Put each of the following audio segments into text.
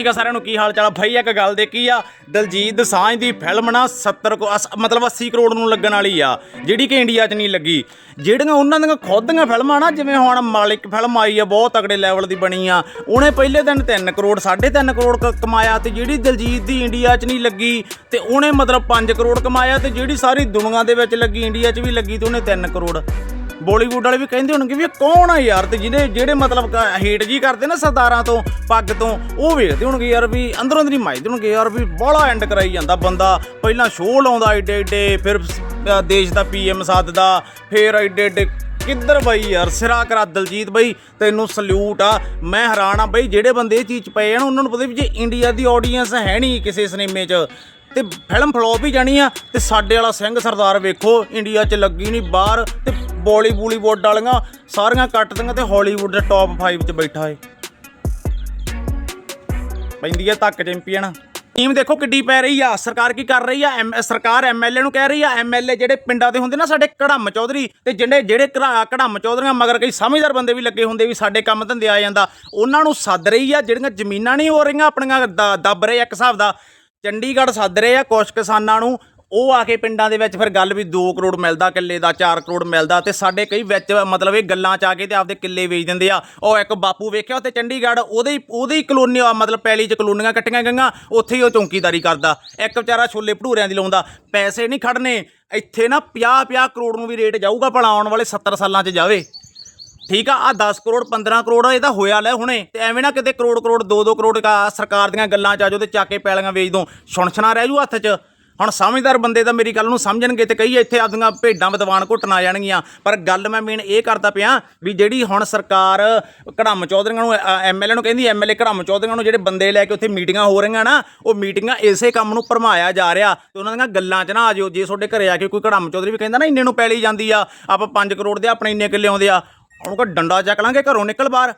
ਸ਼੍ਰੀ ਅਕਾਲ ਸਾਰਿਆਂ ਨੂੰ ਕੀ ਹਾਲ ਚਾਲ ਆ? ਭਾਈ, ਇੱਕ ਗੱਲ ਦੇਖੀ ਆ? ਦਲਜੀਤ ਦਸਾਂਝ ਦੀ ਫਿਲਮ ਨਾ 70 ਕੋ ਅਸ- ਮਤਲਬ 80 ਕਰੋੜ ਨੂੰ ਲੱਗਣ ਵਾਲੀ ਆ, ਜਿਹੜੀ ਕਿ ਇੰਡੀਆ 'ਚ ਨਹੀਂ ਲੱਗੀ। ਜਿਹੜੀਆਂ ਉਹਨਾਂ ਦੀਆਂ ਖੁਦ ਦੀਆਂ ਫਿਲਮਾਂ ਨਾ, ਜਿਵੇਂ ਹੁਣ ਮਾਲਿਕ ਫਿਲਮ ਆਈ ਆ, ਬਹੁਤ ਤਕੜੇ ਲੈਵਲ ਦੀ ਬਣੀ ਆ, ਉਹਨੇ ਪਹਿਲੇ ਦਿਨ 3 ਕਰੋੜ 3.5 ਕਰੋੜ ਕ- ਕਮਾਇਆ ਤੇ ਜਿਹੜੀ ਦਲਜੀਤ ਦੀ ਇੰਡੀਆ 'ਚ ਨਹੀਂ ਲੱਗੀ, ਤੇ ਉਹਨੇ ਮਤਲਬ 5 ਕਰੋੜ ਕਮਾਇਆ ਤੇ ਜਿਹੜੀ ਸਾਰੀ ਦੁਨੀਆ ਦੇ ਵਿੱਚ ਲੱਗੀ ਇੰਡੀਆ 'ਚ ਵੀ ਲੱਗੀ ਤੇ ਉਹਨੇ 3 ਕਰੋੜ। ਬਾਲੀਵੁੱਡ ਵਾਲੇ ਵੀ ਕਹਿੰਦੇ ਹੋਣਗੇ ਵੀ ਇਹ ਕੌਣ ਆ ਯਾਰ ਤੇ ਜਿਹਨੇ ਜਿਹੜੇ ਮਤਲਬ ਹੇਟ ਜੀ ਕਰਦੇ ਨਾ ਸਰਦਾਰਾਂ ਤੋਂ, ਪੱਗ ਤੋਂ, ਉਹ ਵੇਖਦੇ ਹੋਣਗੇ ਯਾਰ ਵੀ ਅੰਦਰੋਂ ਅੰਦਰੀ ਮਾਈਦੇ ਹੋਣਗੇ ਯਾਰ ਵੀ ਬੜਾ ਐਂਡ ਕਰਾਈ ਜਾਂਦਾ ਬੰਦਾ। ਪਹਿਲਾਂ ਸ਼ੋਅ ਲਾਉਂਦਾ ਏਡੇ ਏਡੇ ਫਿਰ ਦੇਸ਼ ਦਾ ਪੀਐਮ ਸੱਦਦਾ, ਫਿਰ ਏਡੇ ਏਡੇ ਕਿੱਧਰ ਬਈ ਯਾਰ ਸਿਰਾ ਕਰਾ ਦਲਜੀਤ ਬਈ, ਤੈਨੂੰ ਸਲੂਟ ਆ, ਮੈਂ ਹੈਰਾਨ ਆ ਬਈ ਜਿਹੜੇ ਬੰਦੇ ਇਹ ਚੀਜ਼ 'ਚ ਪਏ ਆ ਨਾ, ਉਹਨਾਂ ਨੂੰ ਪਤਾ ਵੀ ਜੇ ਇੰਡੀਆ ਦੀ ਆਡੀਅנס ਹੈ ਨਹੀਂ ਕਿਸੇ ਸਿਨੇਮੇ 'ਚ ਤੇ ਫਿਲਮ ਫਲॉप ਹੀ ਜਾਣੀ ਆ ਤੇ ਸਾਡੇ ਵਾਲਾ ਸਿੰਘ ਸਰਦਾਰ ਵੇਖੋ, ਇੰਡੀਆ 'ਚ ਲੱਗੀ ਨਹੀਂ ਬਾਹਰ ਤੇ ਬੋਲੀ ਬੂਲੀਵੁੱਡ ਵਾਲੀਆਂ ਸਾਰੀਆਂ ਕੱਟ ਦੀਆਂ ਤੇ ਹਾਲੀਵੁੱਡ ਦੇ ਟੌਪ 5 'ਚ ਬੈਠਾ ਏ ਪੈਂਦੀ ਆ ਧੱਕ ਚੈਂਪੀਅਨ। ਟੀਮ ਦੇਖੋ ਕਿੱਡੀ ਪੈ ਰਹੀ ਆ, ਸਰਕਾਰ ਕੀ ਕਰ ਰਹੀ ਆ? ਐਮ- ਸਰਕਾਰ ਐਮਐਲਏ ਨੂੰ ਕਹਿ ਰਹੀ ਆ ਐਮਐਲਏ ਜਿਹੜੇ ਪਿੰਡਾਂ ਦੇ ਹੁੰਦੇ ਨਾ ਸਾਡੇ ਕੜਮ ਚੌਧਰੀ ਤੇ ਜਿਹੜੇ ਜਿਹੜੇ ਘਰਾ- ਕੜਮ ਚੌਧਰੀਆਂ, ਮਗਰ ਕਈ ਸਮਝਦਾਰ ਬੰਦੇ ਵੀ ਲੱਗੇ ਹੁੰਦੇ ਵੀ ਸਾਡੇ ਕੰਮ ਧੰਦੇ ਆ ਜਾਂਦਾ, ਉਹਨਾਂ ਨੂੰ ਸੱਦ ਰਹੀ ਆ, ਜਿਹੜੀਆਂ ਜ਼ਮੀਨਾਂ ਨਹੀਂ ਹੋ ਰਹੀਆਂ, ਆਪਣੀਆਂ ਦੱਬ ਰਹੇ ਇੱਕ ਹਿਸਾਬ ਦਾ। ਚੰਡੀਗੜ੍ਹ ਸੱਦ ਰਹੇ ਆ ਕੁਛ ਕਿਸਾਨਾਂ ਨੂੰ। ਉਹ ਆ ਕੇ ਪਿੰਡਾਂ ਦੇ ਵਿੱਚ ਫਿਰ ਗੱਲ ਵੀ 2 ਕਰੋੜ ਮਿਲਦਾ, ਕਿੱਲੇ ਦਾ 4 ਕਰੋੜ ਮਿਲਦਾ ਤੇ ਸਾਡੇ ਕਈ ਵਿੱਚ ਮਤਲਬ ਇਹ ਗੱਲਾਂ ਚ ਆ ਕੇ ਤੇ ਆਪਦੇ ਕਿੱਲੇ ਵੇਚ ਦਿੰਦੇ ਆ। ਉਹ ਇੱਕ ਬਾਪੂ ਵੇਖਿਆ ਉੱਥੇ ਚੰਡੀਗੜ੍ਹ ਉਹਦੇ ਹੀ ਉਹਦੇ ਹੀ ਕਲੋਨੀ ਮਤਲਬ ਪੈਲੀ ਚ ਕਲੋਨੀਆਂ ਕੱਟੀਆਂ ਗਈਆਂ, ਉੱਥੇ ਹੀ ਉਹ ਚੌਂਕੀਦਾਰੀ ਕਰਦਾ। ਇੱਕ ਵਿਚਾਰਾ ਛੋਲੇ ਭਟੂਰਿਆਂ ਦੀ ਲਾਉਂਦਾ। ਪੈਸੇ ਨਹੀਂ ਖੜਨੇ ਇੱਥੇ ਨਾ 50 50 ਕਰੋੜ ਨੂੰ ਵੀ ਰੇਟ ਜਾਊਗਾ ਭਲਾ ਆਉਣ ਵਾਲੇ 70 ਸਾਲਾਂ 'ਚ ਜਾਵੇ। ਠੀਕ ਆ ਆ 10 ਕਰੋੜ 15 ਕਰੋੜ ਇਹਦਾ ਹੋਇਆ ਲੈ ਹੁਣੇ। ਤੇ ਐਵੇਂ ਨਾ ਕਿਤੇ ਕਰੋੜ ਕਰੋੜ 2-2 ਕਰੋੜ ਕਾ ਸਰਕਾਰ ਦੀਆਂ ਗੱਲਾਂ ਚ ਆ ਜਾਓ ਤੇ ਚੱਕ ਕੇ ਪੈਲੀਆਂ ਵੇਚ ਦੋ। ਸੁਣਛਣਾ ਰਹਿ ਜੂ ਹੱਥ 'ਚ। ਹੁਣ ਸਮਝਦਾਰ ਬੰਦੇ ਤਾਂ ਮੇਰੀ ਗੱਲ ਨੂੰ ਸਮਝਣਗੇ ਤੇ ਕਈ ਇੱਥੇ ਆਪਦੀਆਂ ਭੇਡਾਂ ਵਿਦਵਾਨ ਘੁੱਟਣ ਆ ਜਾਣਗੀਆਂ। ਪਰ ਗੱਲ ਮੈਂ ਮੇਨ ਇਹ ਕਰਦਾ ਪਿਆ ਵੀ ਜਿਹੜੀ ਹੁਣ ਸਰਕਾਰ ਕੜਮ ਚੌਧਰੀਆਂ ਨੂੰ ਐਮਐਲਏ ਨੂੰ ਕਹਿੰਦੀ ਐਮਐਲਏ ਕੜਮ ਚੌਧਰੀਆਂ ਨੂੰ ਜਿਹੜੇ ਬੰਦੇ ਲੈ ਕੇ ਉੱਥੇ ਮੀਟਿੰਗਾਂ ਹੋ ਰਹੀਆਂ ਨਾ, ਉਹ ਮੀਟਿੰਗਾਂ ਇਸੇ ਕੰਮ ਨੂੰ ਭਰਮਾਇਆ ਜਾ ਰਿਹਾ। ਤੇ ਉਹਨਾਂ ਦੀਆਂ ਗੱਲਾਂ 'ਚ ਨਾ ਆ ਜਿਓ ਜੇ ਤੁਹਾਡੇ ਘਰੇ ਆ ਕੇ ਕੋਈ ਕੜਮ ਚੌਧਰੀ ਵੀ ਕਹਿੰਦਾ ਨਾ, ਇੰਨੇ ਨੂੰ ਪੈਲੀ ਜਾਂਦੀ ਆ, ਆਪਾਂ 5 ਕਰੋੜ ਦੇ ਆਪਣੇ ਇੰਨੇ ਕਿੱਲੇ ਆਉਂਦੇ ਆ ਉਹਨੂੰ ਕੋ ਡੰਡਾ ਚੱਕ ਲਾਂਗੇ ਘਰੋਂ ਨਿਕਲ ਬਾਹਰ।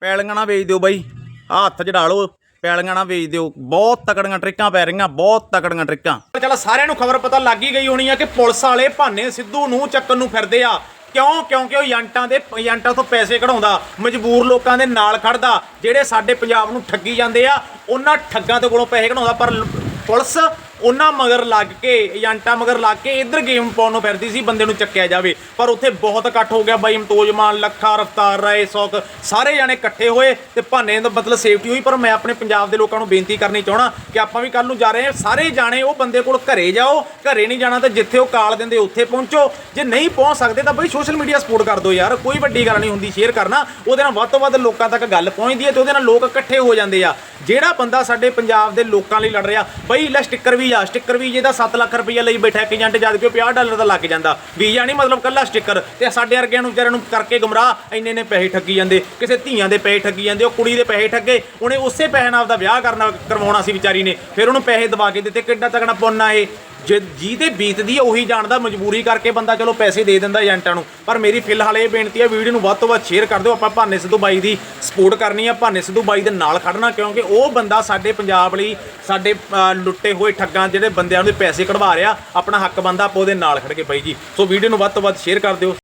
ਪੈਲੀਆਂ ਨਾ ਵੇਚ ਦਿਓ ਬਾਈ। ਆਹ ਹੱਥ 'ਚ ਡਾਲੋ ਪੈਲੀਆਂ ਨਾ ਵੇਚ ਦਿਓ। ਬਹੁਤ ਤਕੜੀਆਂ ਟ੍ਰਿਕਾਂ ਪੈ ਰਹੀਆਂ, ਬਹੁਤ ਤਕੜੀਆਂ ਟ੍ਰਿਕਾਂ। ਚਲ ਸਾਰਿਆਂ ਨੂੰ ਖਬਰ ਪਤਾ ਲੱਗ ਹੀ ਗਈ ਹੋਣੀ ਆ ਕਿ ਪੁਲਿਸ ਵਾਲੇ ਭਾਨੇ ਸਿੱਧੂ ਨੂੰ ਚੱਕਣ ਨੂੰ ਫਿਰਦੇ ਆ। ਕਿਉਂ? ਕਿਉਂਕਿ ਉਹ ਏਜੰਟਾਂ ਦੇ ਏਜੰਟਾਂ ਤੋਂ ਪੈਸੇ ਕਢਾਉਂਦਾ, ਮਜਬੂਰ ਲੋਕਾਂ ਦੇ ਨਾਲ ਖੜਦਾ। ਜਿਹੜੇ ਸਾਡੇ ਪੰਜਾਬ ਨੂੰ ਠੱਗੀ ਜਾਂਦੇ ਆ, ਉਹਨਾਂ ਠੱਗਾਂ ਦੇ ਕੋਲੋਂ ਪੈਸੇ ਕਢਾਉਂਦਾ। ਪਰ ਪੁਲਿਸ ਉਹਨਾਂ ਮਗਰ ਲੱਗ ਕੇ, ਏਜੰਟਾਂ ਮਗਰ ਲੱਗ ਕੇ ਇੱਧਰ ਗੇਮ ਪਾਉਣ ਨੂੰ ਫਿਰਦੀ ਸੀ, ਬੰਦੇ ਨੂੰ ਚੱਕਿਆ ਜਾਵੇ। ਪਰ ਉੱਥੇ ਬਹੁਤ ਇਕੱਠ ਹੋ ਗਿਆ ਬਾਈ, ਮਤੋਜ ਮਾਨ, ਲੱਖਾ, ਰਫਤਾਰ, ਰਾਏ, ਸੌਕ, ਸਾਰੇ ਜਾਣੇ ਇਕੱਠੇ ਹੋਏ ਤੇ ਭਾਨੇ ਦਾ ਮਤਲਬ ਸੇਫਟੀ ਹੋਈ। ਪਰ ਮੈਂ ਆਪਣੇ ਪੰਜਾਬ ਦੇ ਲੋਕਾਂ ਨੂੰ ਬੇਨਤੀ ਕਰਨੀ ਚਾਹਣਾ ਕਿ ਆਪਾਂ ਵੀ ਕੱਲ ਨੂੰ ਜਾ ਰਹੇ ਹਾਂ। ਸਾਰੇ ਜਾਣੇ ਉਹ ਬੰਦੇ ਕੋਲ ਘਰੇ ਜਾਓ, ਘਰੇ ਨਹੀਂ ਜਾਣਾ ਤਾਂ ਜਿੱਥੇ ਉਹ ਕਾਲ ਦਿੰਦੇ ਉੱਥੇ ਪਹੁੰਚੋ। ਜੇ ਨਹੀਂ ਪਹੁੰਚ ਸਕਦੇ ਤਾਂ ਬਈ ਸੋਸ਼ਲ ਮੀਡੀਆ ਸਪੋਰਟ ਕਰ ਦਿਓ ਯਾਰ। ਕੋਈ ਵੱਡੀ ਗੱਲ ਨਹੀਂ ਹੁੰਦੀ ਸ਼ੇਅਰ ਕਰਨਾ। ਉਹਦੇ ਨਾਲ ਵੱਧ ਤੋਂ ਵੱਧ ਲੋਕਾਂ ਤੱਕ ਗੱਲ ਪਹੁੰਚਦੀ ਹੈ ਤੇ ਉਹਦੇ ਨਾਲ ਲੋਕ ਇਕੱਠੇ ਹੋ ਜਾਂਦੇ ਆ। ਜਿਹੜਾ ਬੰਦਾ ਸਾਡੇ ਪੰਜਾਬ ਦੇ ਲੋਕਾਂ ਲਈ ਲੜ ਰਿਹਾ, ਬਈ ਲੈ ਸਟicker ਵੀ ਆ ਸਟicker ਵੀ ਜਿਹਦਾ 7 ਲੱਖ ਰੁਪਈਆ ਲਈ ਬੈਠਾ, ਇੱਕ ਏਜੰਟ ਜਦ ਕਿ ਉਹ 50 ਡਾਲਰ ਦਾ ਲੱਗ ਜਾਂਦਾ। ਵੀਜ਼ਾ ਨਹੀਂ ਮਤਲਬ ਕੱਲਾ ਸਟicker ਤੇ ਸਾਡੇ ਵਰਗਿਆਂ ਨੂੰ ਵਿਚਾਰਿਆਂ ਨੂੰ ਕਰਕੇ ਗੁੰਮਰਾਹ, ਇੰਨੇ ਨੇ ਪੈਸੇ ਠੱਗੀ ਜਾਂਦੇ, ਕਿਸੇ ਧੀਆਂ ਦੇ ਪੈਸੇ ਠੱਗੀ ਜਾਂਦੇ, ਉਹ ਕੁੜੀ ਦੇ ਪੈਸੇ ਠੱਗੇ, ਉਹਨੇ ਉਸੇ ਪੈਸੇ ਨਾਲ ਆਪਦਾ ਵਿਆਹ ਕਰਨਾ, ਕਰਵਾਉਣਾ ਸੀ ਵਿਚਾਰੀ ਨੇ, ਫਿਰ ਉਹਨੂੰ ਪੈਸੇ ਦਵਾ ਕੇ ਦਿੱਤੇ, ਕਿੱਡਾ ਤਕੜਾ ਪੁੰਨ ਆ ਇਹ। ਜੇ ਜਿਹਦੇ ਬੀਤਦੀ ਹੈ ਉਹੀ ਜਾਣਦਾ, ਮਜਬੂਰੀ ਕਰਕੇ ਬੰਦਾ ਚਲੋ ਪੈਸੇ ਦੇ ਦਿੰਦਾ ਏਜੰਟਾਂ ਨੂੰ। ਪਰ ਮੇਰੀ ਫਿਲਹਾਲ ਇਹ ਬੇਨਤੀ ਹੈ ਵੀਡੀਓ ਨੂੰ ਵੱਧ ਤੋਂ ਵੱਧ ਸ਼ੇਅਰ ਕਰ ਦਿਓ, ਆਪਾਂ ਭਾਨੇ ਸਿੱਧੂ ਬਾਈ ਦੀ ਸਪੋਰਟ ਕਰਨੀ ਹੈ ਭਾਨੇ ਸਿੱਧੂ ਬਾਈ ਦੇ ਨਾਲ ਖੜਨਾ, ਕਿਉਂਕਿ ਉਹ ਬੰਦਾ ਸਾਡੇ ਪੰਜਾਬ ਲਈ ਸਾਡੇ ਲੁੱਟੇ ਹੋਏ ਠੱਗਾਂ ਜਿਹੜੇ ਬੰਦਿਆਂ ਦੇ ਪੈਸੇ ਕਢਵਾ ਰਿਹਾ, ਆਪਣਾ ਹੱਕ ਬੰਦਾ ਆਪਾਂ ਉਹਦੇ ਨਾਲ ਖੜ ਕੇ ਬਾਈ ਜੀ। ਸੋ ਵੀਡੀਓ ਨੂੰ ਵੱਧ ਤੋਂ ਵੱਧ ਸ਼ੇਅਰ ਕਰ ਦਿਓ।